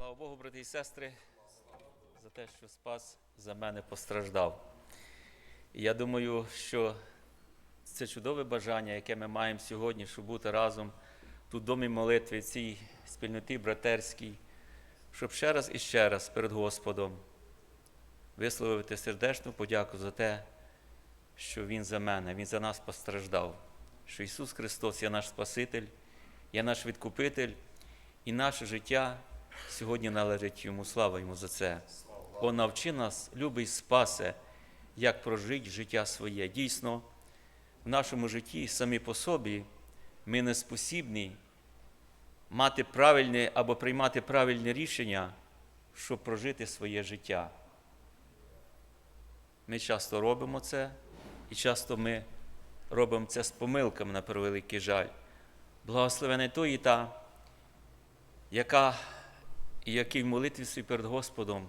Слава Богу, брати і сестри, за те, що спас за мене постраждав. І я думаю, що це чудове бажання, яке ми маємо сьогодні, щоб бути разом тут домі молитви, цій спільноті братерській, щоб ще раз і ще раз перед Господом висловити сердечну подяку за те, що Він за мене, Він за нас постраждав, що Ісус Христос є наш Спаситель, є наш Відкупитель, і наше життя сьогодні належить Йому. Слава Йому за це. Он навчи нас, любий спасе, як прожити життя своє. Дійсно, в нашому житті самі по собі ми не спосібні мати правильне або приймати правильне рішення, щоб прожити своє життя. Ми часто робимо це, і часто ми робимо це з помилками на превеликий жаль. Благословене той і та, яка і який в молитві свій перед Господом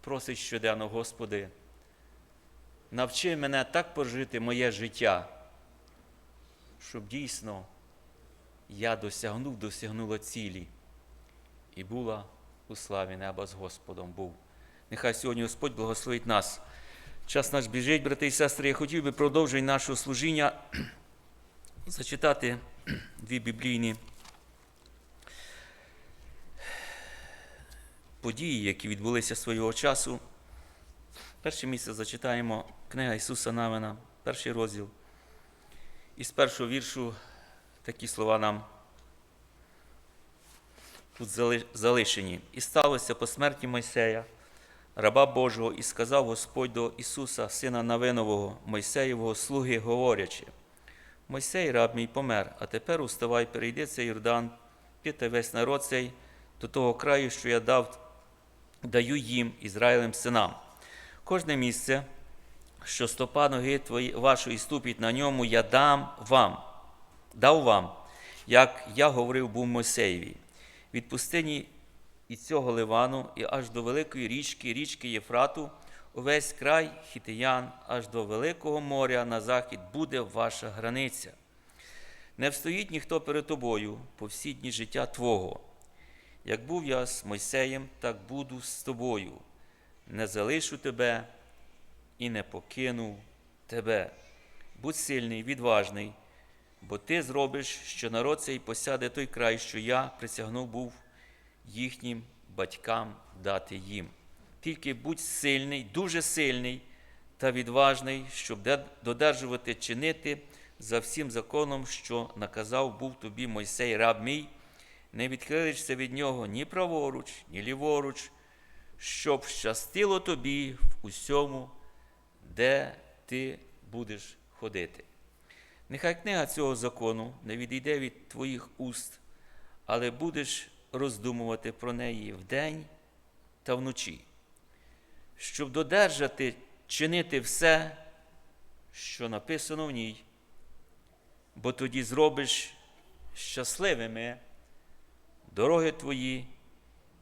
просить щоденно, Господи, навчи мене так прожити моє життя, щоб дійсно я досягнув, досягнула цілі і була у славі неба з Господом був. Нехай сьогодні Господь благословить нас. Час наш біжить, брати і сестри. Я хотів би продовжити наше служіння, зачитати дві біблійні події, які відбулися свого часу. Перше місце зачитаємо книга Ісуса Навина, перший розділ. І з першого віршу такі слова нам тут залишені. І сталося по смерті Мойсея, раба Божого, і сказав Господь до Ісуса, сина Навинового, Мойсеєвого слуги, говорячи: Мойсей, раб мій помер, а тепер уставай, перейди цей Йордан, піде весь народ цей до того краю, що я дав, даю їм, Ізраїлем синам. Кожне місце, що стопа ноги твої, вашої ступить на ньому, я дам вам, дав вам, як я говорив був Мойсеєві. Від пустині і цього Ливану, і аж до великої річки, річки Єфрату, увесь край хітиян, аж до Великого моря на захід буде ваша границя. Не встоїть ніхто перед тобою по всі дні життя Твого. Як був я з Мойсеєм, так буду з тобою. Не залишу тебе і не покину тебе. Будь сильний, відважний, бо ти зробиш, що народ цей посяде той край, що я присягнув був їхнім батькам дати їм. Тільки будь сильний, дуже сильний та відважний, щоб додержувати чинити за всім законом, що наказав був тобі Мойсей, раб мій, не відхилишся від нього ні праворуч, ні ліворуч, щоб щастило тобі в усьому, де ти будеш ходити. Нехай книга цього закону не відійде від твоїх уст, але будеш роздумувати про неї вдень та вночі, щоб додержати, чинити все, що написано в ній, бо тоді зробиш щасливими дороги твої,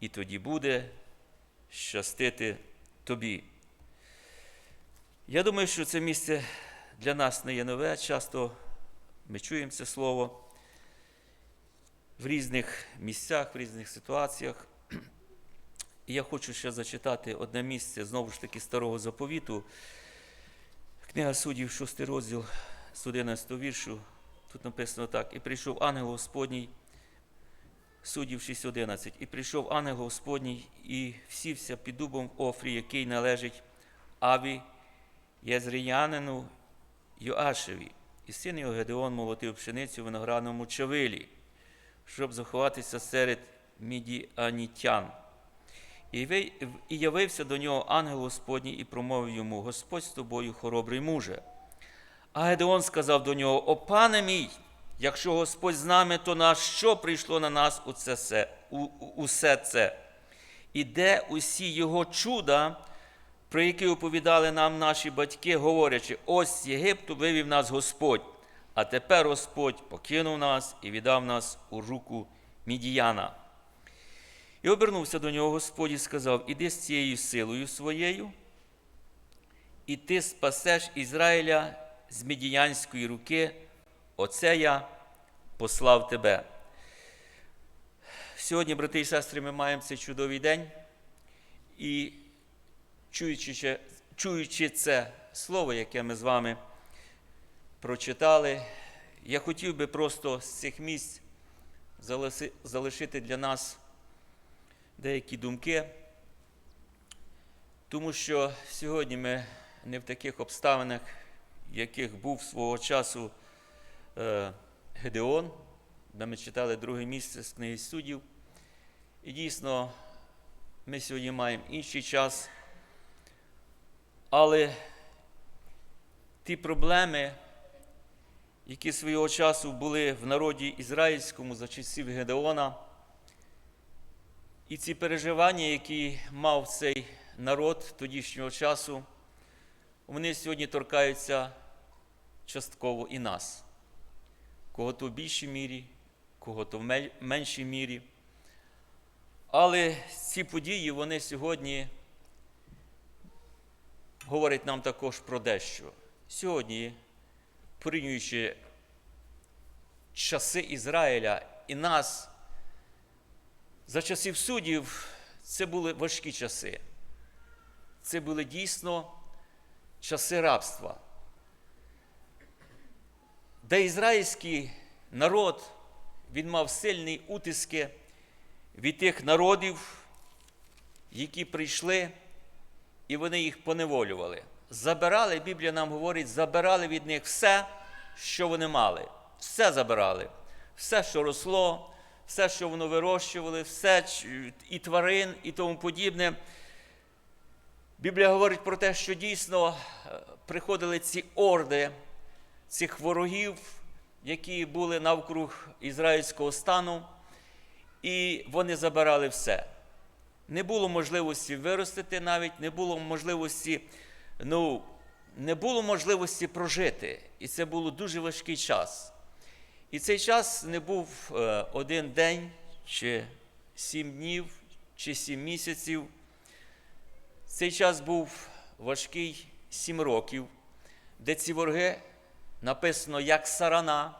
і тоді буде щастити тобі. Я думаю, що це місце для нас не є нове. Часто ми чуємо це слово в різних місцях, в різних ситуаціях. І я хочу ще зачитати одне місце, знову ж таки, старого заповіту. Книга суддів, 6 розділ з 11 віршу. Тут написано так: І прийшов ангел Господній, суддів 6.11, і прийшов ангел Господній і всівся під дубом в Офрі, який належить Аві Єзріянину Йоашеві. І син його Гедеон молотив пшеницю в виноградному чавилі, щоб заховатися серед мідіанітян. І явився до нього ангел Господній і промовив йому: Господь з тобою, хоробрий муже. А Гедеон сказав до нього: О пане мій, якщо Господь з нами, то на що прийшло на нас усе усе це? І де усі його чуда, про які оповідали нам наші батьки, говорячи, ось з Єгипту вивів нас Господь, а тепер Господь покинув нас і віддав нас у руку Мідіяна. І обернувся до нього Господь і сказав: Іди з цією силою своєю, і ти спасеш Ізраїля з медіянської руки, оце я послав тебе. Сьогодні, брати і сестри, ми маємо цей чудовий день і чуючи, чуючи це слово, яке ми з вами прочитали, я хотів би просто з цих місць залишити для нас деякі думки, тому що сьогодні ми не в таких обставинах, яких був свого часу Гедеон, де ми читали друге місце з книги суддів. І дійсно, ми сьогодні маємо інший час, але ті проблеми, які свого часу були в народі ізраїльському за часів Гедеона, і ці переживання, які мав цей народ тодішнього часу, вони сьогодні торкаються частково і нас. Кого-то в більшій мірі, кого-то в меншій мірі. Але ці події, вони сьогодні говорять нам також про дещо. Сьогодні, порівнюючи часи Ізраїля і нас, за часів суддів, це були важкі часи. Це були дійсно часи рабства, де ізраїльський народ він мав сильні утиски від тих народів, які прийшли, і вони їх поневолювали. Забирали, Біблія нам говорить, забирали від них все, що вони мали. Все забирали. Все, що росло, все, що воно вирощували, все і тварин, і тому подібне. Біблія говорить про те, що дійсно е, приходили ці орди цих ворогів, які були навкруг ізраїльського стану, і вони забирали все. Не було можливості виростити навіть, не було можливості, ну, не було можливості прожити. І це був дуже важкий час. І цей час не був е, один день, чи сім днів, чи сім місяців. Цей час був важкий сім років, де ці вороги написано як сарана,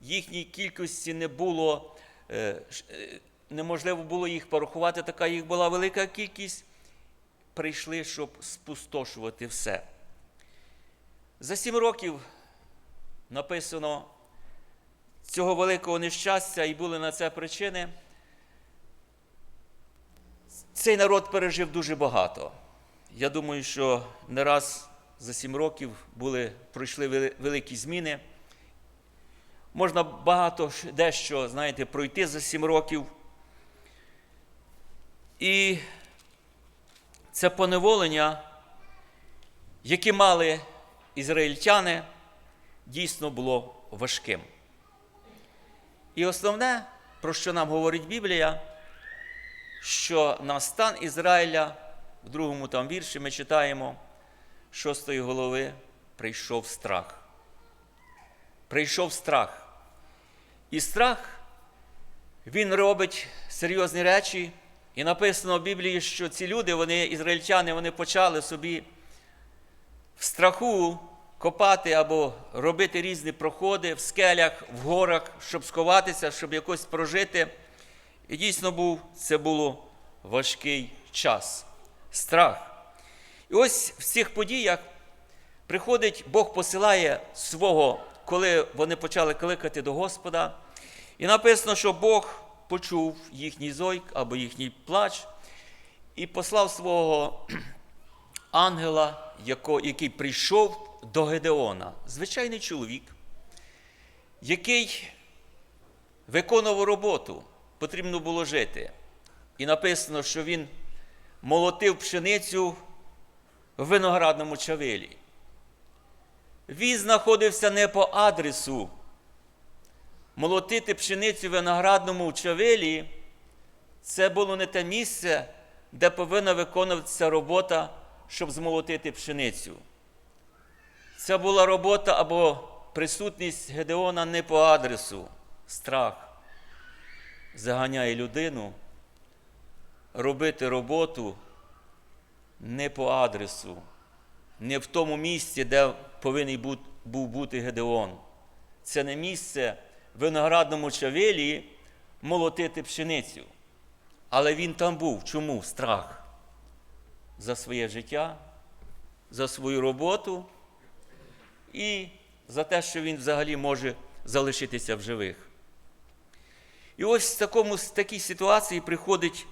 їхній кількості не було, е, е, неможливо було їх порахувати, така їх була велика кількість. Прийшли, щоб спустошувати все. За сім років написано цього великого нещастя, і були на це причини. Цей народ пережив дуже багато. Я думаю, що не раз за сім років були, пройшли великі зміни. Можна багато дещо, знаєте, пройти за сім років. І це поневолення, яке мали ізраїльтяни, дійсно було важким. І основне, про що нам говорить Біблія, що на стан Ізраїля в другому там вірші ми читаємо шостої голови прийшов страх. Прийшов страх. І страх, він робить серйозні речі. І написано в Біблії, що ці люди, вони, ізраїльтяни, вони почали собі в страху копати або робити різні проходи в скелях, в горах, щоб сховатися, щоб якось прожити. І дійсно був, це було важкий час, страх. І ось в цих подіях приходить, Бог посилає свого, коли вони почали кликати до Господа. І написано, що Бог почув їхній зойк або їхній плач і послав свого ангела, який прийшов до Гедеона, звичайний чоловік, який виконував роботу, потрібно було жити. І написано, що він молотив пшеницю в виноградному чавилі. Він знаходився не по адресу. Молотити пшеницю в виноградному чавилі це було не те місце, де повинна виконуватися робота, щоб змолотити пшеницю. Це була робота або присутність Гедеона не по адресу. Страх заганяє людину робити роботу не по адресу, не в тому місці, де повинен був бути Гедеон. Це не місце в виноградному чавилі, молотити пшеницю. Але він там був. Чому? Страх. За своє життя, за свою роботу і за те, що він взагалі може залишитися в живих. І ось в такому, такій ситуації приходить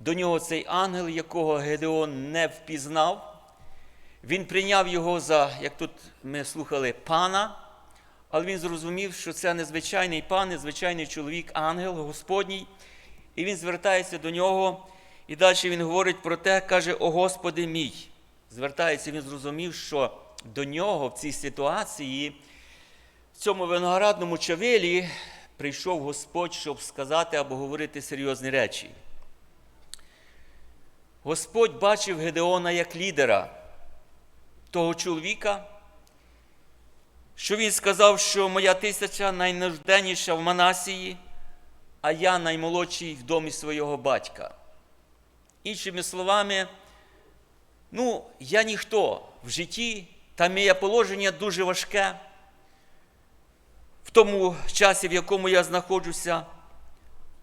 до нього цей ангел, якого Гедеон не впізнав. Він прийняв його за, як тут ми слухали, пана, але він зрозумів, що це не звичайний пан, не звичайний чоловік, ангел Господній. І він звертається до нього, і далі він говорить про те, каже: О Господи мій. Звертається, він зрозумів, що до нього в цій ситуації, в цьому виноградному чавилі, прийшов Господь, щоб сказати або говорити серйозні речі. Господь бачив Гедеона як лідера того чоловіка, що він сказав, що моя тисяча найнужденніша в Манасії, а я наймолодший в домі свого батька. Іншими словами, ну, я ніхто в житті, та моє положення дуже важке в тому часі, в якому я знаходжуся,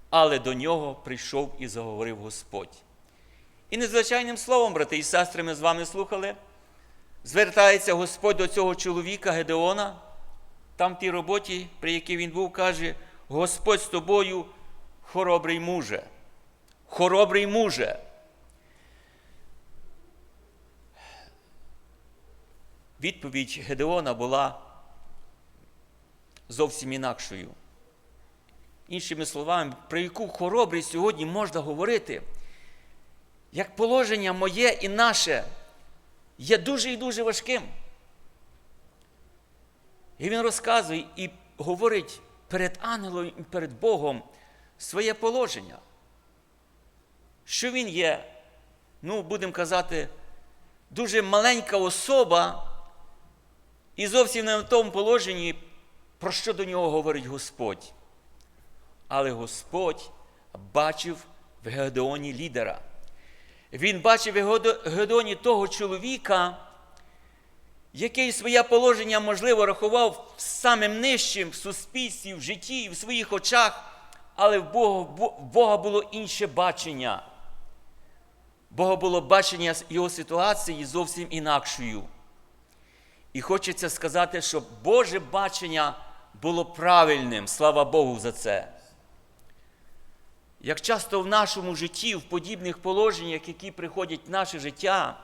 але до нього прийшов і заговорив Господь. І незвичайним словом, брати і сестри, ми з вами слухали, звертається Господь до цього чоловіка Гедеона, там в тій роботі, при якій він був, каже: Господь з тобою, хоробрий муже, хоробрий муже. Відповідь Гедеона була зовсім інакшою. Іншими словами, про яку хоробрість сьогодні можна говорити, як положення моє і наше є дуже і дуже важким. І він розказує і говорить перед ангелом і перед Богом своє положення, що він є, ну, будемо казати, дуже маленька особа і зовсім не в тому положенні, про що до нього говорить Господь. Але Господь бачив в Гедеоні лідера. Він бачив в Гедеоні того чоловіка, який своє положення, можливо, рахував самим нижчим в суспільстві, в житті в своїх очах, але в Бога, в Бога було інше бачення. Бога було бачення його ситуації зовсім інакшою. І хочеться сказати, що Боже бачення було правильним, слава Богу, за це. Як часто в нашому житті, в подібних положеннях, які приходять в наше життя,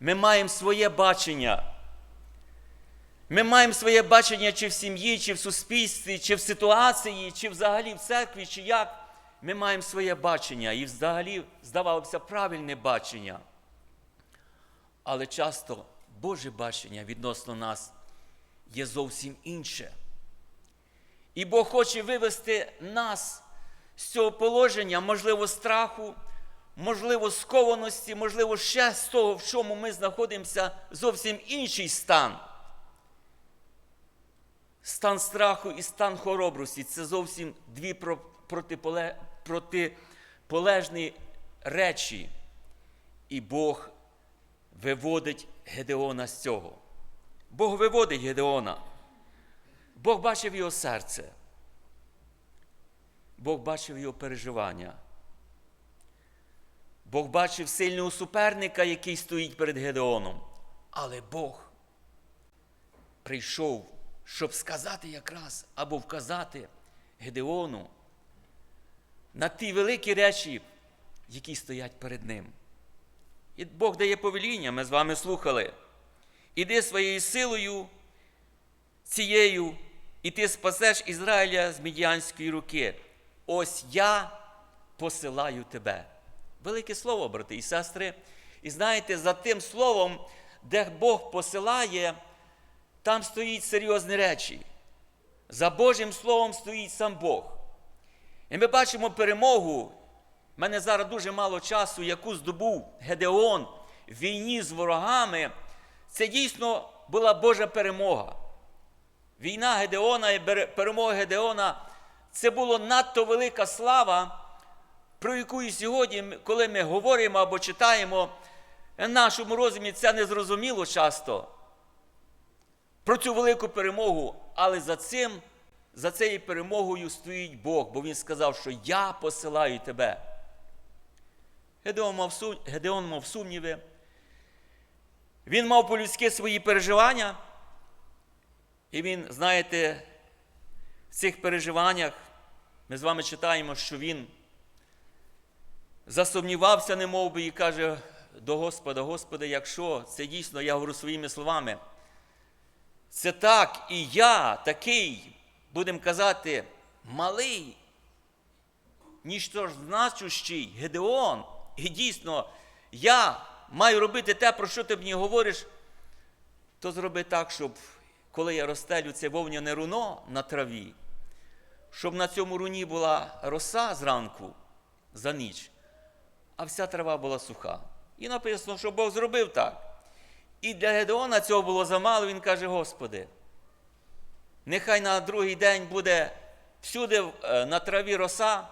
ми маємо своє бачення. Ми маємо своє бачення чи в сім'ї, чи в суспільстві, чи в ситуації, чи взагалі в церкві, чи як. Ми маємо своє бачення і взагалі, здавалося, правильне бачення. Але часто Боже бачення відносно нас є зовсім інше. І Бог хоче вивести нас з цього положення, можливо, страху, можливо, скованості, можливо, ще з того, в чому ми знаходимося, зовсім інший стан. Стан страху і стан хоробрості це зовсім дві протиполежні речі. І Бог виводить Гедеона з цього. Бог виводить Гедеона. Бог бачив його серце. Бог бачив його переживання. Бог бачив сильного суперника, який стоїть перед Гедеоном. Але Бог прийшов, щоб сказати якраз або вказати Гедеону на ті великі речі, які стоять перед ним. І Бог дає повеління, ми з вами слухали. Іди своєю силою цією, і ти спасеш Ізраїля з медіанської руки. Ось я посилаю тебе. Велике слово, брати і сестри. І знаєте, за тим словом, де Бог посилає, там стоїть серйозні речі. За Божим Словом стоїть сам Бог. І ми бачимо перемогу. У мене зараз дуже мало часу, яку здобув Гедеон в війні з ворогами. Це дійсно була Божа перемога. Війна Гедеона і перемога Гедеона це була надто велика слава, про яку і сьогодні, коли ми говоримо або читаємо, в нашому розумі це не зрозуміло часто. Про цю велику перемогу, але за цим за цією перемогою стоїть Бог, бо він сказав, що я посилаю тебе. Гедеон мав, сумніви. Він мав по-людськи свої переживання. І він, знаєте, цих переживаннях ми з вами читаємо, що він засумнівався, не би, і каже до Господа, Господи, якщо це дійсно, я говорю своїми словами, це так, і я такий, будемо казати, малий, ніщо значущий Гедеон, і дійсно, я маю робити те, про що ти мені говориш, то зроби так, щоб коли я розстелю це вовняне руно на траві, щоб на цьому руні була роса зранку за ніч, а вся трава була суха. І написано, що Бог зробив так. І для Гедеона цього було замало, він каже: Господи, нехай на другий день буде всюди е, на траві роса,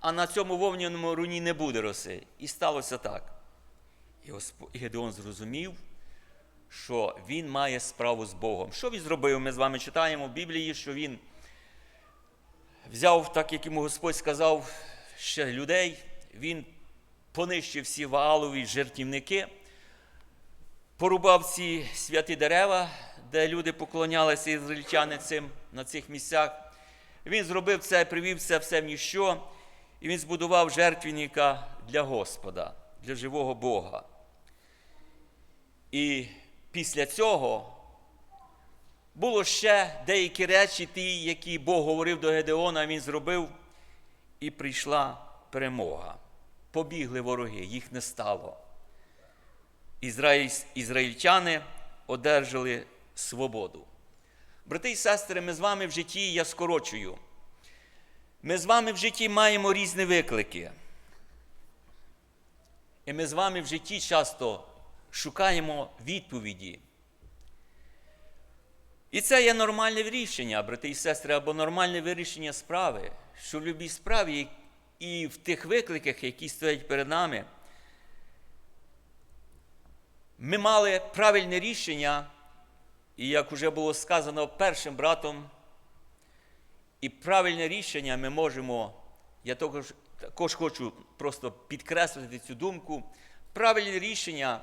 а на цьому вовняному руні не буде роси. І сталося так. І Гедеон зрозумів, що він має справу з Богом. Що він зробив? Ми з вами читаємо в Біблії, що він взяв, так як йому Господь сказав, ще людей, він понищив всі ваалові жертівники, порубав ці святі дерева, де люди поклонялися ізраїльтяни цим на цих місцях. Він зробив це, привів це все в ніщо, і він збудував жертвенника для Господа, для живого Бога. І після цього було ще деякі речі, ті, які Бог говорив до Гедеона, він зробив, і прийшла перемога. Побігли вороги, їх не стало. Ізраїль, ізраїльтяни одержали свободу. Брати і сестри, ми з вами в житті, я скорочую. Ми з вами в житті маємо різні виклики. І ми з вами в житті часто шукаємо відповіді. І це є нормальне рішення, брати і сестри, або нормальне вирішення справи, що в будь-якій справі і в тих викликах, які стоять перед нами, ми мали правильне рішення, і як вже було сказано першим братом, і правильне рішення ми можемо, я також, також хочу просто підкреслити цю думку. Правильне рішення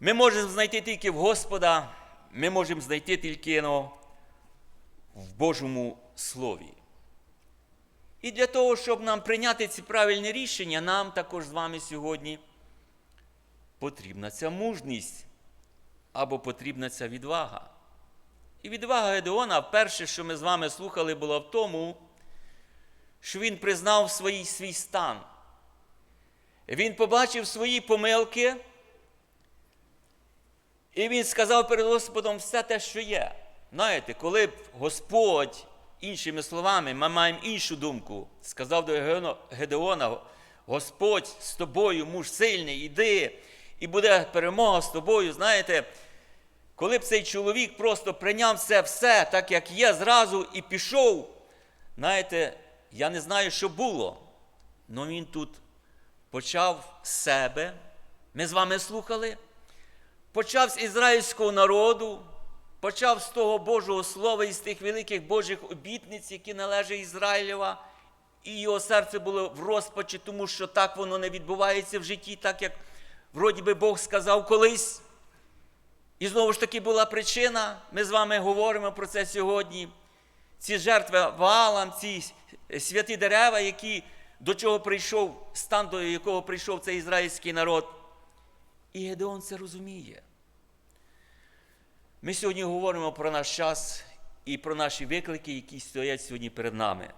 ми можемо знайти тільки в Господа, ми можемо знайти тільки ну, в Божому Слові. І для того, щоб нам прийняти ці правильні рішення, нам також з вами сьогодні потрібна ця мужність або потрібна ця відвага. І відвага Гедеона, перше, що ми з вами слухали, була в тому, що він признав свій, свій стан. Він побачив свої помилки, і він сказав перед Господом все те, що є. Знаєте, коли б Господь, іншими словами, ми маємо іншу думку, сказав до Гедеона- Господь з тобою, муж сильний, іди, і буде перемога з тобою. Знаєте, коли б цей чоловік просто прийняв це все, так як є, зразу і пішов, знаєте, я не знаю, що було. але він тут почав з себе. Ми з вами слухали. Почав з ізраїльського народу, почав з того Божого Слова і з тих великих Божих обітниць, які належать Ізраїлєва, і його серце було в розпачі, тому що так воно не відбувається в житті, так як вроді би Бог сказав колись. І знову ж таки була причина, ми з вами говоримо про це сьогодні. Ці жертви валам, ці святі дерева, які, до чого прийшов, стан, до якого прийшов цей ізраїльський народ. І Гедеон це розуміє. Ми сьогодні говоримо про наш час і про наші виклики, які стоять сьогодні перед нами.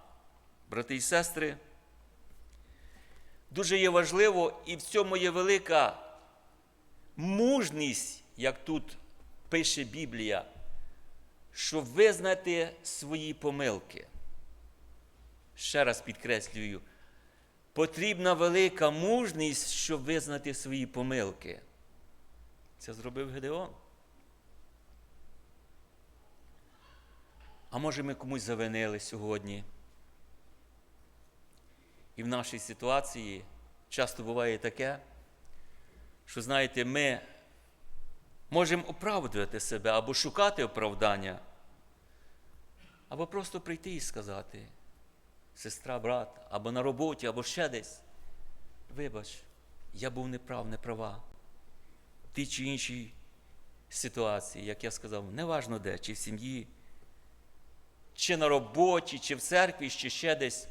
Брати і сестри, дуже є важливо, і в цьому є велика мужність, як тут пише Біблія, щоб визнати свої помилки. Ще раз підкреслюю, потрібна велика мужність, щоб визнати свої помилки. Це зробив Гедеон. А може ми комусь завинили сьогодні? І в нашій ситуації часто буває таке, що, знаєте, ми можемо оправдувати себе або шукати оправдання. Або просто прийти і сказати, сестра, брат, або на роботі, або ще десь. Вибач, я був неправ, не права. В тій чи іншій ситуації, як я сказав, неважно де, чи в сім'ї, чи на роботі, чи в церкві, чи ще десь.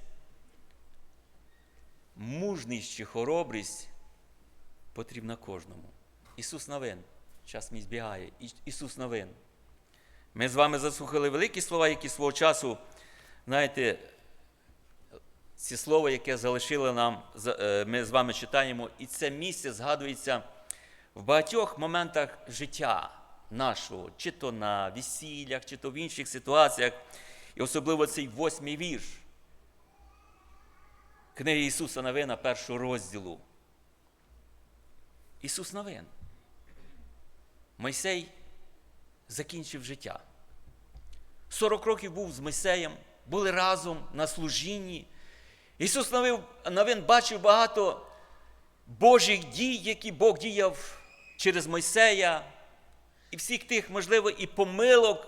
Мужність чи хоробрість потрібна кожному. Ісус новин. Час мій збігає. Ісус новин. Ми з вами заслухали великі слова, які свого часу, знаєте, ці слова, яке залишили нам, е, ми з вами читаємо, і це місце згадується в багатьох моментах життя нашого, чи то на весіллях, чи то в інших ситуаціях, і особливо цей восьмий вірш книги Ісуса Новина, першого розділу. Ісус Новин. Мойсей закінчив життя. 40 років був з Мойсеєм, були разом на служінні. Ісус Новин бачив багато Божих дій, які Бог діяв через Мойсея, і всіх тих, можливо, і помилок,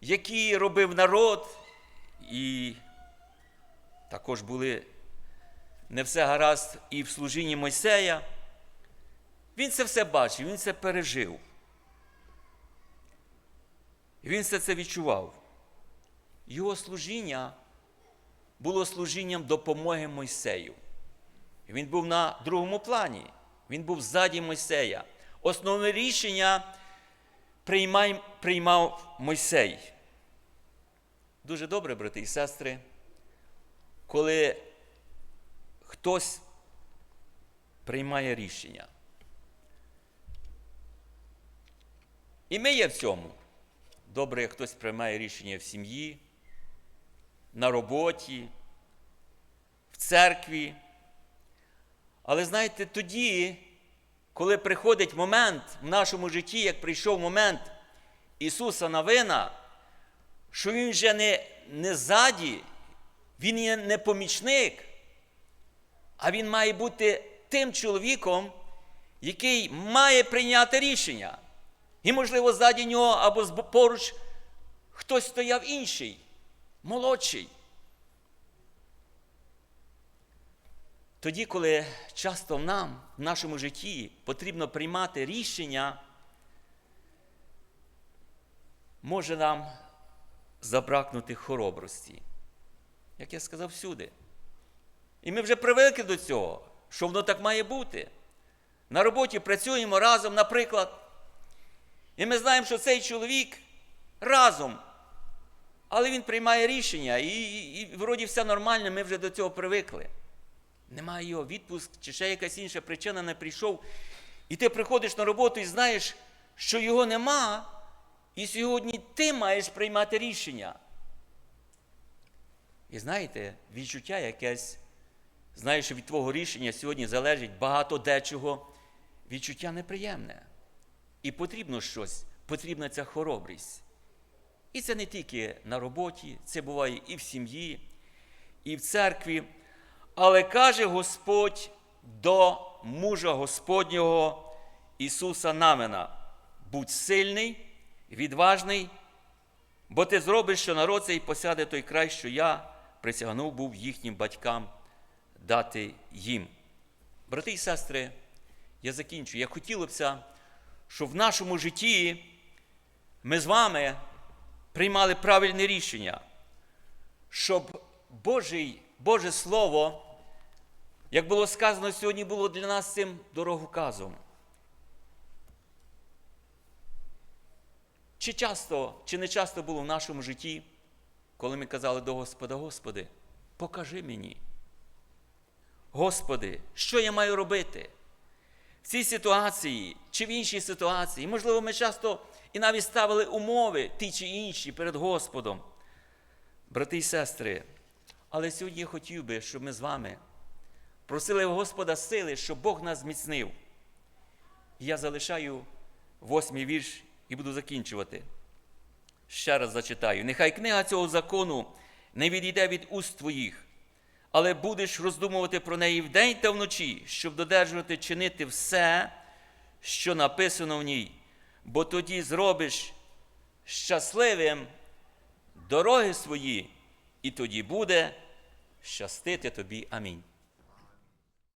які робив народ, і також були не все гаразд і в служінні Мойсея. Він це все бачив, він це пережив. Він все це відчував. Його служіння було служінням допомоги Мойсею. Він був на другому плані, він був ззаді Мойсея. Основне рішення приймав Мойсей. Дуже добре, брати і сестри, коли хтось приймає рішення. І ми є в цьому. Добре, як хтось приймає рішення в сім'ї, на роботі, в церкві. Але знаєте, тоді, коли приходить момент в нашому житті, як прийшов момент Ісуса Навина, що Він вже не, не ззаді, Він є не помічник, а Він має бути тим чоловіком, який має прийняти рішення. І, можливо, ззаді нього або поруч хтось стояв інший, молодший. Тоді, коли часто нам в нашому житті потрібно приймати рішення, може нам забракнути хоробрості. Як я сказав всюди. І ми вже привикли до цього, що воно так має бути. На роботі працюємо разом, наприклад. І ми знаємо, що цей чоловік разом, але він приймає рішення, і, і, і вроді все нормально, ми вже до цього привикли. Немає його відпуск, чи ще якась інша причина не прийшов. І ти приходиш на роботу і знаєш, що його нема, і сьогодні ти маєш приймати рішення. І знаєте, відчуття якесь, знаєш, від твого рішення сьогодні залежить багато дечого, відчуття неприємне. І потрібно щось, потрібна ця хоробрість. І це не тільки на роботі, це буває і в сім'ї, і в церкві. Але каже Господь до мужа Господнього Ісуса Намена: будь сильний, відважний, бо ти зробиш, що народ цей посяде той край, що я присягнув був їхнім батькам дати їм. Брати і сестри, я закінчу. Я хотілося б, щоб в нашому житті ми з вами приймали правильне рішення, щоб Божий, Боже Слово, як було сказано сьогодні, було для нас цим дороговказом. Чи часто, чи не часто було в нашому житті, коли ми казали до Господа, Господи, покажи мені. Господи, що я маю робити? В цій ситуації чи в іншій ситуації, можливо, ми часто і навіть ставили умови ті чи інші перед Господом. Брати і сестри, але сьогодні я хотів би, щоб ми з вами просили Господа сили, щоб Бог нас зміцнив. Я залишаю восьмий вірш і буду закінчувати. Ще раз зачитаю. Нехай книга цього закону не відійде від уст твоїх, але будеш роздумувати про неї вдень та вночі, щоб додержувати чинити все, що написано в ній, бо тоді зробиш щасливим дороги свої, і тоді буде щастити тобі. Амінь.